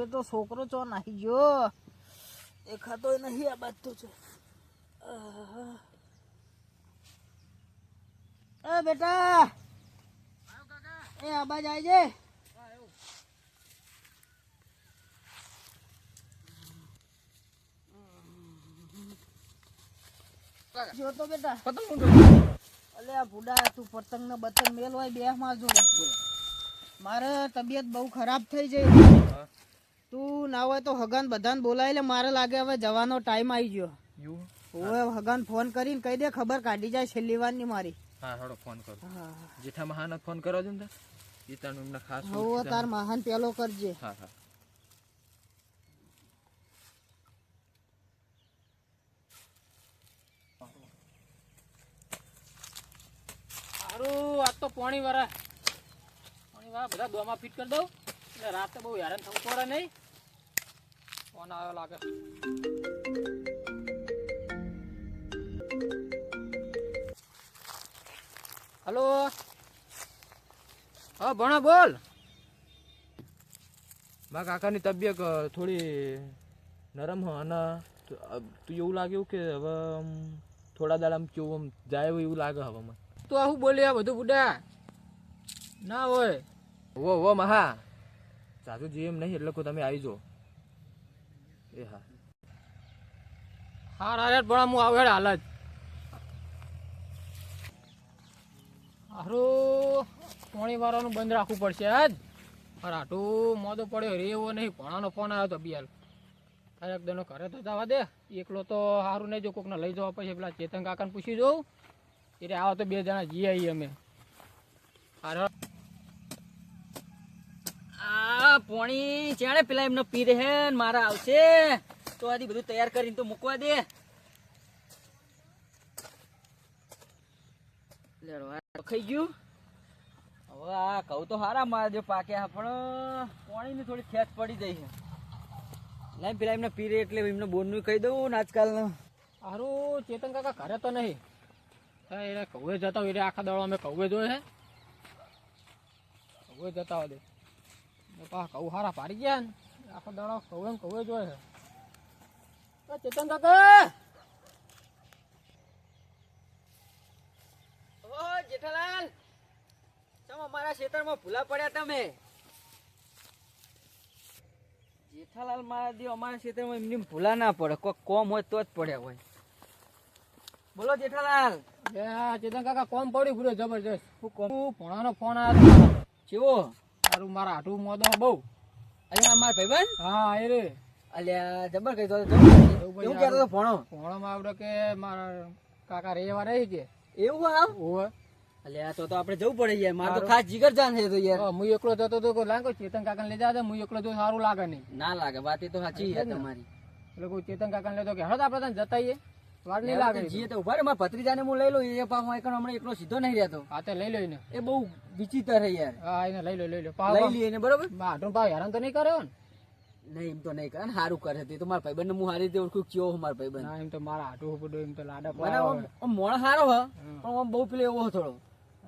બેટો છોકરો ચો નાહી ગયો. દેખાતો નહીં આ તો. છે એ બેટા. એ, આ આવી જાય જો. પતંગ ને બતંગ મેલ હોય બે માં જોડે મારે તબિયત બહુ ખરાબ થઈ જાય તું ના હોય તો હગન બધાને બોલાવી લે મારે લાગે હવે જવાનો ટાઈમ આવી ગયો. હવે હગન ફોન કરીને કહી દે ખબર કાઢી જાય છેલ્લી વારની મારી. હા હળો ફોન કરો. હા. જેઠા મહાન ફોન કરો છો ને ગીતાનું એમને ખાસ હવે તાર મહાન પેલો કરજે. હા હા. સારું આજ તો પાણી વાળા પાણી વાળા બધા દોમાં ફિટ કરી દઉં. એટલે રાતે બહુ હેરાન થવું પડે નહીં. ફોન આવ્યો લાગે. હલો? હા ભણા બોલ. મારા કાકાની તબિયત થોડી નરમ હ અને તું એવું લાગ્યું કે હવે થોડા દાડા કેવું આમ જાય એવું લાગે હવે મને. તું આવું બોલ્યા બધું બુડા? ના હોય. વો વો મહા. સાધુ એમ નહીં એટલે તમે આવી જાઓ. એ હા. હાર હારે હું આવે હાલ જ. હારું, પાણી વાળાનું બંધ રાખવું પડશે આજ આટલું મોદો પડ્યો રે એવો નહીં. ભણાનો ફોન આવ્યો તો બિયાલ એક દનો ઘરે તો જવા દે. એકલો તો સારું નહીં, જો કોકને લઈ જવા પછી પેલા ચેતન કાકાને પૂછી જોઉં. એટલે આવો તો બે જણા જઈ આવીએ અમે હારો. આ પોણી ચાણે પેલા એમનો પીરે ને મારા આવશે. તો આથી બધું તૈયાર કરીને તો મૂકવા દે. ખાઈ ગયું. હવે આ કહું તો હારા મારા જો પાક્યા પણ પોણીની થોડી ખેંચ પડી જાય છે. લાઈ પેલા એમને પીરે એટલે એમને બોનનું કહી દઉં ને આજકાલ હારું, ચેતન કાકા ઘરે તો નહીં. હા, એને કૌવે જતા હોય, એટલે આખા દડો અમે કૌવે જોયે કૌવે જતા હોય. પા કૌ હારા પાડી ગયા ને. આખો દાડો ને કૌવે જોઈએ ચેતન કાકા! ઓ જેઠાલાલ! ચમ અમારા ખેતરમાં ભૂલા પડ્યા તમે? જેઠાલાલ મારા દી અમારા ખેતરમાં એમની ભૂલા ના પડે. કોઈ કોમ હોય તો જ પડ્યા હોય. બોલો જેઠાલાલ! ચેતન કાકા કોમ પડી પૂરો જબરજસ્ત. હું કોમ? ભણાનો ફોન આવ્યો કેવો? મારું મારા હાટું મોદો બહુ. અહીંયા મારા ભાઈબંધ? હા એ રે. અલ્યા જબર કહી દો એવું કહેતો હતો ફોણો ભણવામાં આવડે કે મારા કાકા રેવા રહી કે? એવું આવ ઓવે. અલ્યા તો તો આપણે જવું પડે યાર. મારે તો ખાસ જીગર જાન છે તો યાર. હું એકલો જતો તો કોઈ લાગે ચેતન કાકાને લઈ જાજે હું એકલો જો સારું લાગે નહીં. ના લાગે વાત એ તો સાચી છે તમારી. એટલે કોઈ ચેતન કાકાને લેતો કે હેડો આપણે તને જતાઈએ. વાર નહીં લાગે જીએ તો ઊભા રે મારા ભત્રીજાને હું લઈ લઉં એ પાછો અહીં હમણાં એકલો સીધો નહીં રહેતો. હા તે લઈ લો એને એ બહુ વિચિત્ર છે યાર. હા એને લઈ લો લઈ લો. લઈ લઈએ બરોબર? આટલું પાવ હેરાન તો નહીં કર્યો ને? નહીં એમ તો નહીં કરે. સારું કરે તે તો મારા ભાઈબંધ હું સારી રીતે ઓળખું કેવો મારા ભાઈબંધ? એમ તો મારા હાટું એમ તો લાડા મને મોણ સારો હ પણ આમ બહુ પેલો એવો થોડો.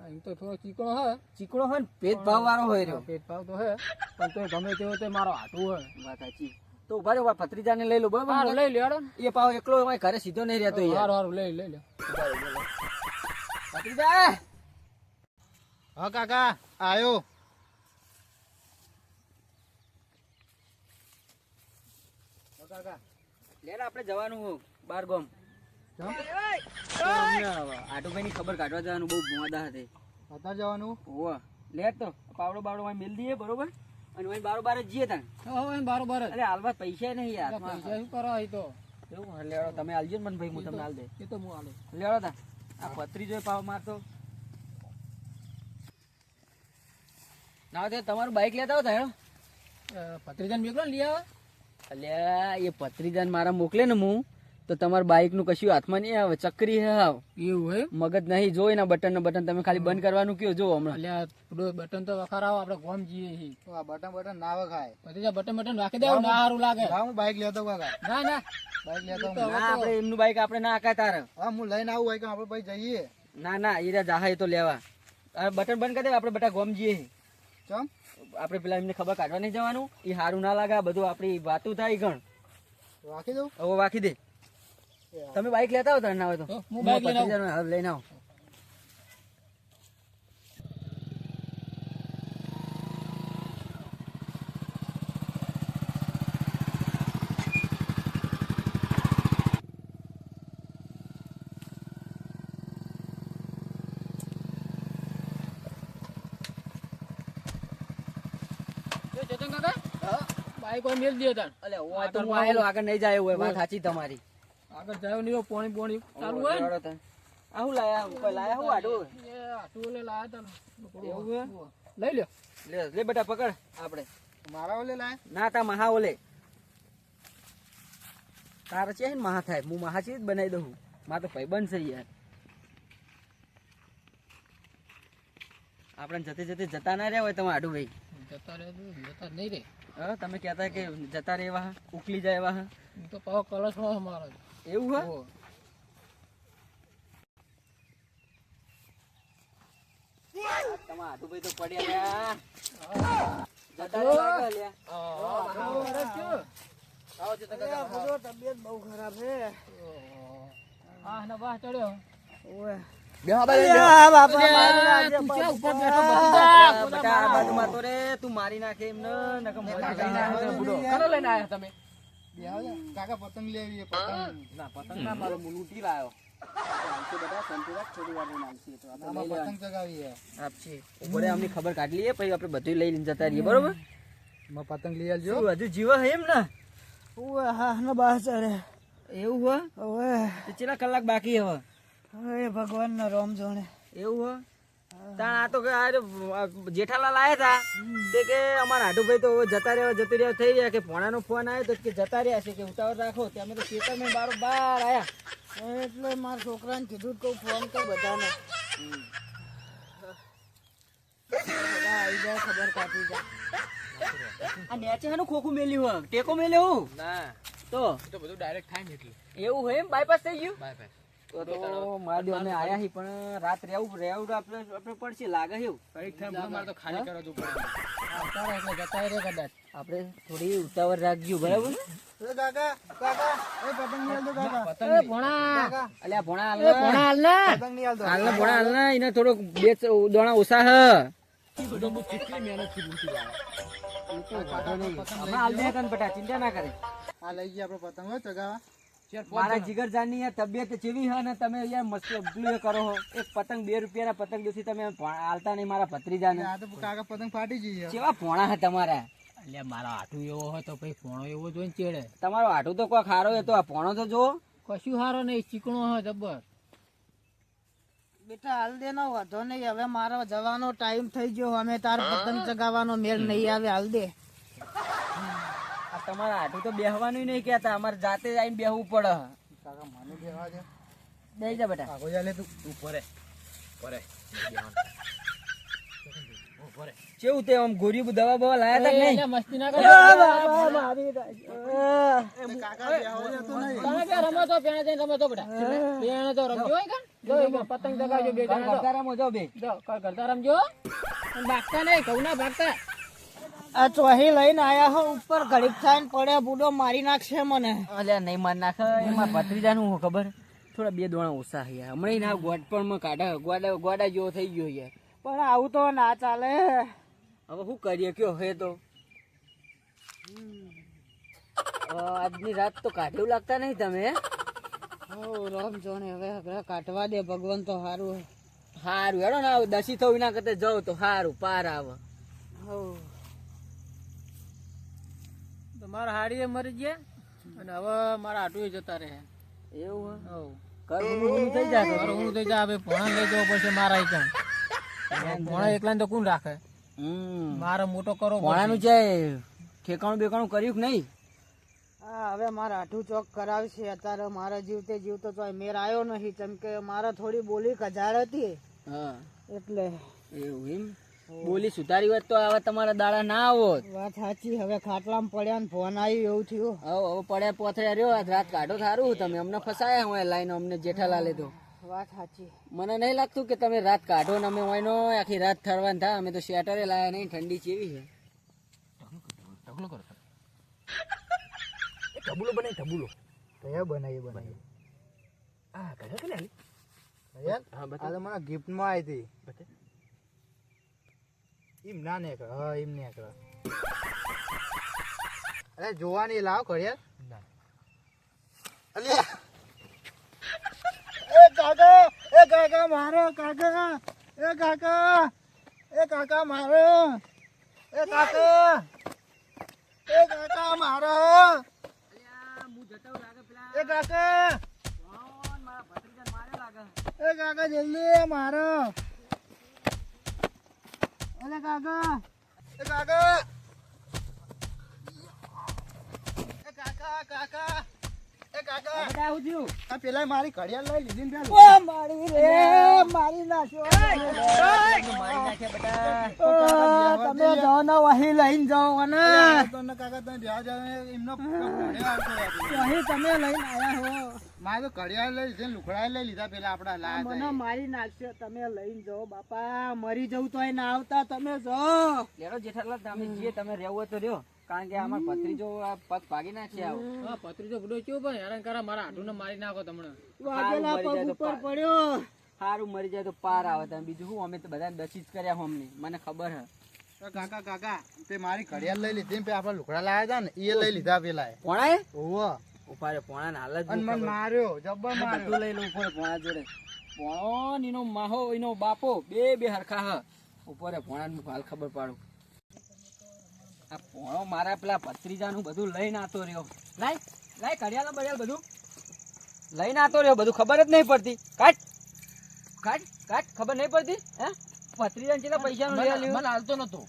એમ તો થોડો ચીકણો હે. ચીકણો હોય ને ભેદભાવ વાળો હોય રહ્યો. પેટ તો હે પણ તો ગમે તેવો તે મારો હાટું હે. વાત સાચી. તો ઊભા રહ્યો ભત્રીજાને લઈ લો બરાબર? લઈ લો એ પાવ એકલો ઘરે સીધો નહીં રહેતો યાર. સારું સારું લઈ લઈ લો ભત્રીજા! હા કાકા આયો. લેર આપણે જવાનું હો બાર ગોમ. આટુભાઈ ની ખબર કાઢવા જવાનું બહુ મોડા હતી અત્યારે જવાનું? હોવા. લેર તો પાવડો બાવડો મેલ દઈએ બરોબર? અને વાંઈ બારો બાર જ જઈએ તને. હવે એમ બારોબાર અરે હાલવા પૈસા નહીં યાર પૈસા શું કરો અહીં તો? એવું હા, લેવડો તમે આલજો ને મને ભાઈ હું તમને હાલ દે. એ તો હું આલું. લેડો તા. આ પત્રી જોઈ પાવ મારતો. ના તે તમારું બાઈક લેતા હો તા ભત્રીજાને મેકલો ને લઈ આવે. અલ્યા એ પત્રીજાન મારા મોકલે ને હું. તો તમારા બાઈકનું કશું હાથમાં નહીં આવે ચક્રી હે હાવ. એવું હોય મગજ નહીં જોઈ ના બટન ને બટન તમે ખાલી બંધ કરવાનું કયો જો હમણાં. બટન તો વખારાવો આપણે ગોમ જઈએ છીએ તો આ બટન બટન ના વખાય. પછી બટન બટન રાખી દેવું ના સારું લાગે. હા હું બાઈક લેતો કાકા. ના ના. બાઈક લેતો આપણે એમનું બાઈક આપણે ના આકા તારે. હા હું લઈને આવું હોય કે આપણે ભાઈ જઈએ. ના ના એ રહ્યા જાહે તો લેવા. બટન બંધ કરી દે આપણે બધા ગોમ જઈએ ચમ? આપણે પેલા એમને ખબર કાઢવા નહીં જવાનું. એ સારું ના લાગે બધું આપણી વાતું થાય ગણ. રાખી દઉં? હવે રાખી દે. તમે બાઈક લેતા આવો ના હોય તો? હું લઈને આવું. લઈને આવો. બાઈક મેલ દે તાન અલે ઓય તો હું આયેલો આગળ નહીં જાય એવું વાત સાચી તમારી. આગળ જાવ નહીં પોણી પોણી. ચાલુ હોય ને. આ હું લાયા લાયા હું આડું એ ઓલે લાયા તાન. એવું લઈ લ્યો. લે લે બેટા પકડ આપણે. મારા ઓલે લાયા? ના તા મહા ઓલે. તારે છે ને મહા થાય. હું મહા છે જ બનાવી દઉં. મારે તો ભાઈબંધ છે યાર. આપણે જતે જતે જતા ના રહ્યા હોય તમે આડું ભાઈ. જતા રહે જતા નહીં રે હા તમે કહેતા કે જતા રહે એવા ઉકલી જાય એવા હું. તો કલશ કલશમાં મારો એવું હા? તમારા તો પડ્યા જતા લ્યા. તબિયત બહુ ખરાબ છે. આ ને વાહ ચડ્યો. તું મારી નાખે એમ ને નકર મોઢા ખાઈ નાખે. બુડો. કનો લઈને આયા તમે. કાકા પતંગ લેવી પતંગ. ના પતંગ ના મારો લૂંટી લાયો. ખબર કાઢી લઈએ પછી આપણે બધું લઈ જતા રહીએ બરોબર? પતંગ લઈ આવજો. શું હજુ જીવા હે એમ ને એવું હોય? ચેલા કલાક બાકી હવે? હવે ભગવાન નો રોમ જોણે. એવું હો? તાણ આ તો કે આ જેઠાલાલ આયા હતા તે કે અમારા હાડુભાઈ તો જતા રહ્યા જતી રહ્યા થઈ રહ્યા કે ભોણાનો ફોન આવ્યો તો કે જતા રહ્યા છે કે ઉતાવળ રાખો. તે અમે તો ખેતરમાં બારો બાર આયા. એટલે મારા છોકરાને કીધું કે ફોન કર બધાને. બધા આવી જાય ખબર કાઢી જાય આ નેચે હેનું ખોખું મેલ્યું હોય. ટેકો મેલ્યો હું? ના. તો? તો બધું ડાયરેક્ટ થાય ને એટલે. એવું હોય એમ? બાયપાસ થઈ ગયું? બાય બાય તો તો મારા અમે આયા હી પણ રાત રહેવું રહેવું આપણે આપણે પડશે લાગે એવું. કંઈક મારે તો ખાલી કરવા જવું આવતા એટલે જતા રહે કદાચ. આપણે થોડી ઉતાવળ રાખજો બરાબર એ કાકા કાકા એ પતંગ લઈ આવજો કાકા. એ ભોણા. અલ્યા ભોણા હાલ ભોણા હાલ ને પતંગ ભોણા એને થોડોક બે દોણા ઓછા હ. કેટલી મહેનતથી લૂંટી હમણાં હાલ દે તને બેટા ચિંતા ના કરે. આ લઈ ગયા આપણે પતંગ હો ચગાવા. મારા જીગરજાનની યાર તબિયત કેવી હે ને તમે યાર મસ્ત પેલું કરો હો એક પતંગ બે રૂપિયાના પતંગ દોથી તમે હાલતા નહીં મારા ભત્રીજાને. આ તો કાકા પતંગ ફાટી જઈએ કેવા ભોણા હે તમારા? એટલે મારા હાથું એવો હોય તો ભાઈ ભોણો એવો જોઈને ચેડે. તમારો આટું તો કોઈ ખારો હતો આ પોણો તો જો કશું હારો નહીં ચીકણો હોય જબર. બેટા હાલ દે નો વાંધો નહીં. હવે મારો જવાનો ટાઈમ થઈ ગયો. અમે તાર પતંગ ચગાવવાનો મેળ નહીં આવે હાલ દે. તમારા આટું તો બેહવાનું નહીં કેતા અમારે જાતે જ આવીને બેહવું પડે. કાકા મને બેહવા દે. બેહી જા બેટા. આગો જા લે તું. તું પરે પરે કેવું તે આમ ગોરી દવા બવા લાયા તા નહીં? મસ્તી ના કરો. કાકા બેહવા દે નહીં. તમે ક્યાં રમો તો પેણે જઈને રમો તો બેટા? પેણે તો રમજો હોય કાં? જો પતંગ ચગાવજો બે જણા બે. જો કરતા રમજો. ભાગતા નહીં કહું ના ભાગતા. આ ચોહી લઈને આયા હો ઉપર ઘડીક થાય પડે બુડો મારી નાખશે મને. અલ્યા નહીં માર નાખે એમાં ભત્રીજાનું હું ખબર? થોડા બે દોણા ઓછા હૈયા હમણાં ના ગોડ પણ માં કાઢા ગોડા ગોડા જેવો થઈ ગયો યાર. પણ આવું તો ના ચાલે. હવે શું કરીએ કયો હે તો? આજની રાત તો કાઢ્યું લાગતા નહીં તમે હો? રામ જોને હવે હવે કાઢવા દે ભગવાન તો સારું સારું હેડો ને દસી થવું ના કરતા જાઉં તો સારું પાર આવે. હો. તો મારા હાડીએ મરી ગયા અને હવે મારા હાટુએ જતા રહે. એવું હું? થઈ જાય મારું હું થઈ જાય હવે ભોણા લઈ જવો પડશે મારા એકણ ભોણા એકલા તો કોણ રાખે? હમ. મારે મોટો કરો ભોણાનું છે ઠેકાણું બેકાણું કર્યું કે નહીં? હા હવે મારે આઠું ચોક કરાવશે. અત્યારે મારા જીવતે જીવતો તો મેર આવ્યો નહીં. કેમ કે મારે થોડી બોલી કજાડ હતી. હા. એટલે એવું એમ? બોલી સુધારી હોત તો આવા તમારા દાડા ના આવો વાત સાચી હવે ખાટલામાં પડ્યા ને ફોન આવી એવું થયું. હવે હવે પડ્યા પોથરે રહ્યો આજ રાત કાઢો થારું તમે. અમને ફસાયા હોય લાઈન અમને જેઠાલાલે તો. વાત સાચી. મને નહીં લાગતું કે તમે રાત કાઢો ને અમે હોય આખી રાત ઠરવાન થાય અમે તો સ્વેટરે લાયા નહીં ઠંડી ચેવી છે. ઢગલો કરો ઢબુલો બનાવી ઢબુલો. કયા બનાવીએ બનાવીએ આ કયા કે લે હા મને ગિફ્ટમાં આવી હતી. બતા એમ ના નીકળે હા એમ નીકળે. અરે જોવાની લાવ ઘડિયાળ. ના. અલ્યા એ કાકા એ કાકા મારો કાકા એ કાકા એ કાકા મારો એ કાકા એ કાકા મારો. એ કાકા. એ કાકા જલ્દી મારો. અલે કાકા. એ કાકા. એ કાકા કાકા. એ કાકા. બધા આવું આ પેલા મારી ઘડિયાળ લઈ લીધી ને પેલું. મારી રે મારી નાખ્યો. મારી નાખ્યા બધા તમે જાઓ ને વહી લઈને જાઓ અને આ તો ને કાકા તમે એમનો. વહી તમે લઈને આયા હો. મારે તો ઘડિયાળ લઈ છે લુખડા લઈ લીધા પેલા આપડા લાયા મને મારી નાખશે તમે લઈને જાઓ બાપા મરી જવું તો ના આવતા તમે જાઓ લેરો જેઠાલાલ તમે જે તમે રહેવું હોય તો રહ્યો. કારણ કે આમાં પત્રીજો પગ ભાગી નાખશે આવો. હા પત્રીજો બુડો કેવો પણ હેરાન કરા મારા હાડુને મારી નાખો તમને. વાગેલા પગ ઉપર પડ્યો. સારું મરી જાય તો પાર આવે તમે બીજું શું? અમે તો બધા દસી જ કર્યા અમને. મને ખબર હે. તો કાકા કાકા તે મારી ઘડિયાળ લઈ લીધી આપડે લુકડા લુખડા લાયા હતા ને એ લઈ લીધા પેલા પોણાએ ઓવો ઉપાડે પોણા હાલ જ મને. માર્યો જબ્બર બધું લઈ લઉં ઉપર પોણા જોડે. પોણ એનો માહો એનો બાપો બે બે હરખા હ. ઉપર પોણા નું હાલ ખબર પાડું. આ પોણો મારા પેલા ભત્રીજાનું બધું લઈને આતો રહ્યો. લાય લાય કડિયાલ બડિયાલ બધું. લઈને આતો રહ્યો બધું ખબર જ નહીં પડતી. કાટ કાટ કાટ ખબર નહીં પડતી? હે? ભત્રીજાને કેટલા પૈસાનું પૈસા મને મને હાલતો નતો.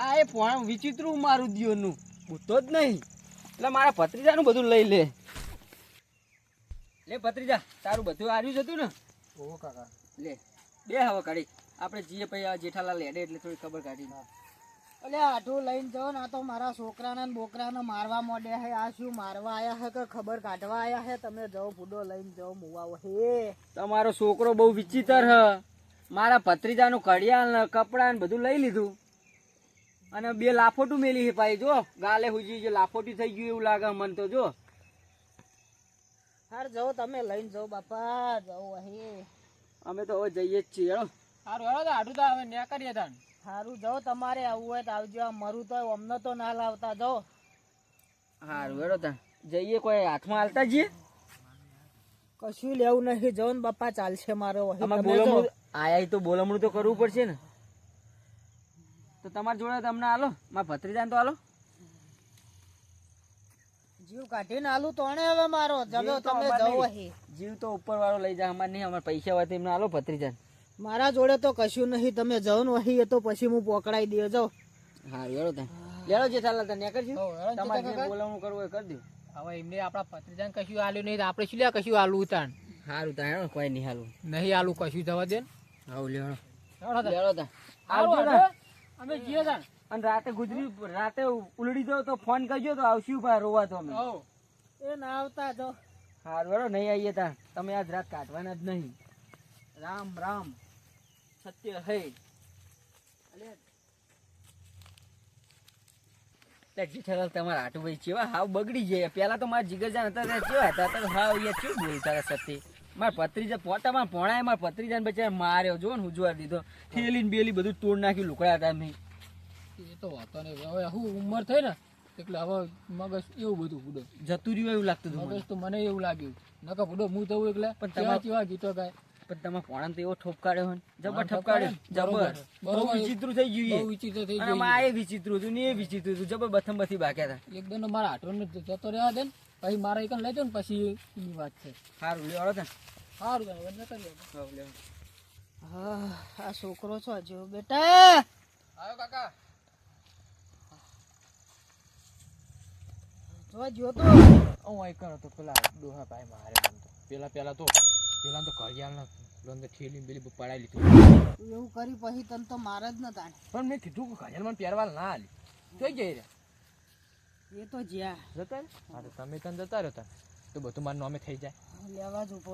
આ એ પોણા વિચિત્રું મારું દિયોનું ભૂતો જ નહીં. એટલે મારા ભત્રીજાનું બધું લઈ લે. લે ભત્રીજા તારું બધું આવ્યું જ હતું ને? ઓહો કાકા. લે બે હવે કાઢી. આપણે જીએ પછી આ જેઠાલાલ લેડે એટલે થોડી ખબર કાઢી. અલે આટલું લઈને જાઓ ને આ તો મારા છોકરાને ને બોકરાને મારવા મોડ્યા હે. આ શું મારવા આયા હે કે ખબર કાઢવા આયા હે? તમે જાઓ ફૂડો લઈને જાઓ મુવાઓ હે. તમારો છોકરો બહુ વિચિત્ર હ. મારા ભત્રીજાનું ઘડિયાળ ને કપડા ને બધું લઈ લીધું. અને બે લાફોટું મેલી છે ભાઈ જો. ગાલે હુજી જે લાફોટી થઈ ગયું એવું લાગે મને તો જો. હાર જાઓ તમે લઈને જાઓ બાપા જાઓ અહીં. અમે તો હવે જઈએ જ છીએ હેડો. સારું હેડો તો હાડું તો હવે ન્યા કરીએ તાન સારું જાઓ તમારે આવવું હોય તો આવજો આ મરું તો અમને તો ના લાવતા જાઓ. હારું હેડો તા જઈએ કોઈ હાથમાં હાલતા જઈએ? કશું લેવું નહીં જાઓ ને બાપા ચાલશે મારો. આયા તો બોલમણું તો કરવું પડશે ને. તો તમારી જોડે તમને હાલો. મારા ભત્રીજાને તો હાલો. જીવ કાઢીને આલુ તોણે હવે મારો જગો તમે જવો હે. જીવ તો ઉપર વાળો લઈ જાય અમાર નહીં અમાર પૈસા હોય તો એમને હાલો ભત્રીજાને. મારા જોડે તો કશું નહીં તમે ને અહીં તો પછી હું પોકડાઈ દે જાઓ. હા હેડો તા લેડો જે ચાલે તને કરજો હો, હેડો ને તમારે જે કાકા. કરવું એ કરી દો હવે એમને આપણા ભત્રીજાને કશું આલ્યું નહીં આપણે શું લે કશું આલું ઉતાણ સારું તા હેડો કોઈ નહીં હાલું નહીં આલું કશું જવા દે ને. હાવ લેડો લેડો તા હારું, આવજો અમે જીએ તાણ. અને રાતે ગુજરી રાતે ઉલડી જાવ તો ફોન કરજો તો આવશું ભાઈ રોવા તો અમે. એ ના આવતા તો. સારું હેડો નહીં આવીએ તા તમે આજ રાત કાઢવાના જ નહીં. રામ રામ. સત્ય હે. જેઠાલાલ તમારા હાટુભાઈ ચેવા હાવ બગડી જાય પેલા તો મારા જીગરજાન હતા તે કેવા હતા? અત્યારે હાવ યાર બોલતા સત્ય. મારા પત્રીજા પોતામાં ભોણાએ મારા ભત્રીજાને બચારા માર્યો. જો ને ઉજવા દીધો. થેલી બેલી બધું તોડ નાખ્યું લુકડા હતા મેં એ તો વાતો નહીં. હવે હું ઉંમર થઈ ને એટલે હવે મગજ એવું બધું બુડો જતું રહ્યું એવું લાગતું હતું મગજ તો મને એવું લાગ્યું. નકર બુડો હું તો એટલે પણ કેવા કેવા ગીતો ગાય. પણ તમારા પોણાને તો એવો ઠપકાર્યો હોય જબર પોણાને ઠપકાર્યો ઠપકાર્યો ને? જબર. બહુ વિચિત્ર થઈ ગયું એ. વિચિત્ર થઈ ગયું આ એ વિચિત્ર હતું ને એ વિચિત્ર હતું. જબર બથમ બથી બાક્યા હતા એકદમ મારા હાટોને જતો રહેવા દે ને. પછી મારા એકન લઈ જાઓ ને પછી એની વાત છે. સારું લેવા સારું હવે નકર લેવું. હા આ છોકરો છો જો બેટા આવ્યો કાકા જો જો તો હું અહીં કરો તો પેલા ડોહા ભાઈ મારે તો. પેલા પેલા તો પેલા તો ઘડિયાળ ના અંદર ઠેલી બેલી પડાવી પડાઈ લીધું. એવું કરી પછી તને તો માર જ ન તાણે. પણ મેં કીધું કે ઘડિયાળ મને પહેરવા ના આલી. જોઈ જઈ રહ્યા એ તો જ્યાં. જતા તો તમે તને જતા રહ્યો તા. તો બધું મારું નામે થઈ જાય. લેવા જ ઊભો